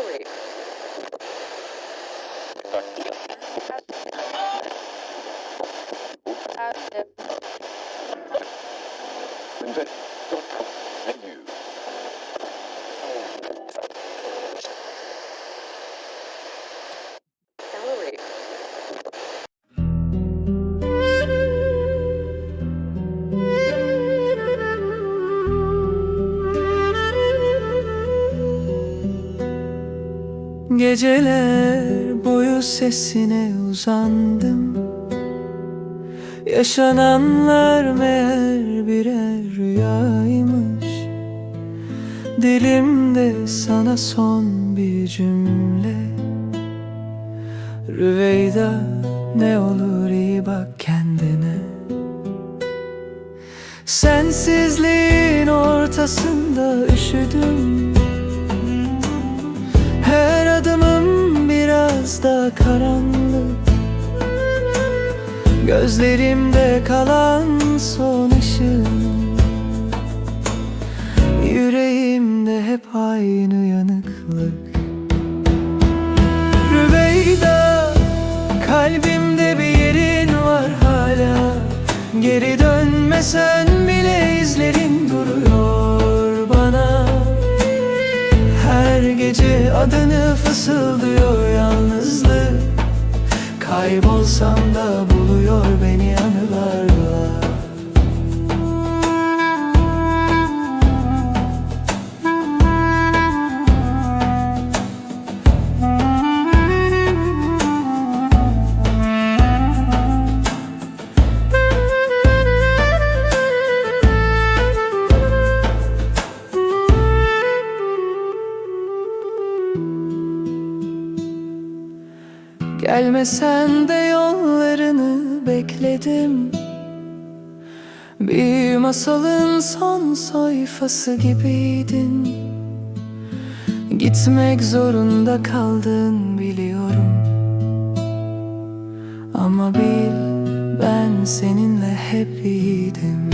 jewelry. Invest. Menu. Geceler boyu sesine uzandım. Yaşananlar meğer birer rüyaymış. Dilimde sana son bir cümle. Rüveyda ne olur iyi bak kendine. Sensizliğin ortasında üşüdüm biraz da karanlık. Gözlerimde kalan son ışığım Yüreğimde hep aynı yanıklık. Rüveyda Kalbimde bir yerin var hala. Geri dönmesen bile izlerin duruyor bana. Her gece adını fısıldıyor Kaybolsam da buluyor beni anılarla Gelmesen de yollarını bekledim. Bir masalın son sayfası gibiydin. Gitmek zorunda kaldın biliyorum. Ama bil ben seninle hep iyiydim.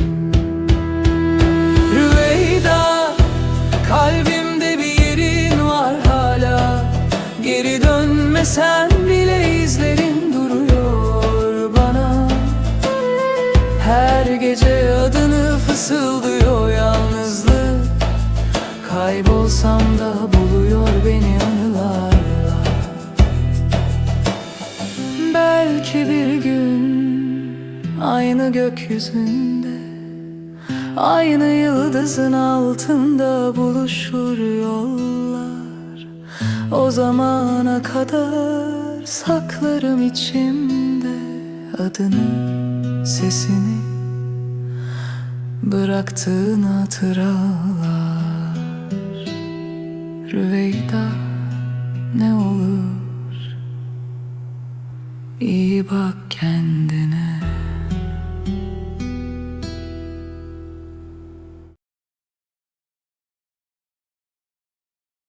Rüveyda Kalbimde bir yerin var hala. Geri dönmesen bile izlerin duruyor bana. Her gece adını fısıldıyor yalnızlık. Kaybolsam da buluyor beni anılarla Belki bir gün aynı gökyüzünde Aynı yıldızın altında buluşur yollar. O zamana kadar saklarım içimde Adını, sesini Bıraktığın hatıralar. Rüveyda ne olur İyi bak kendine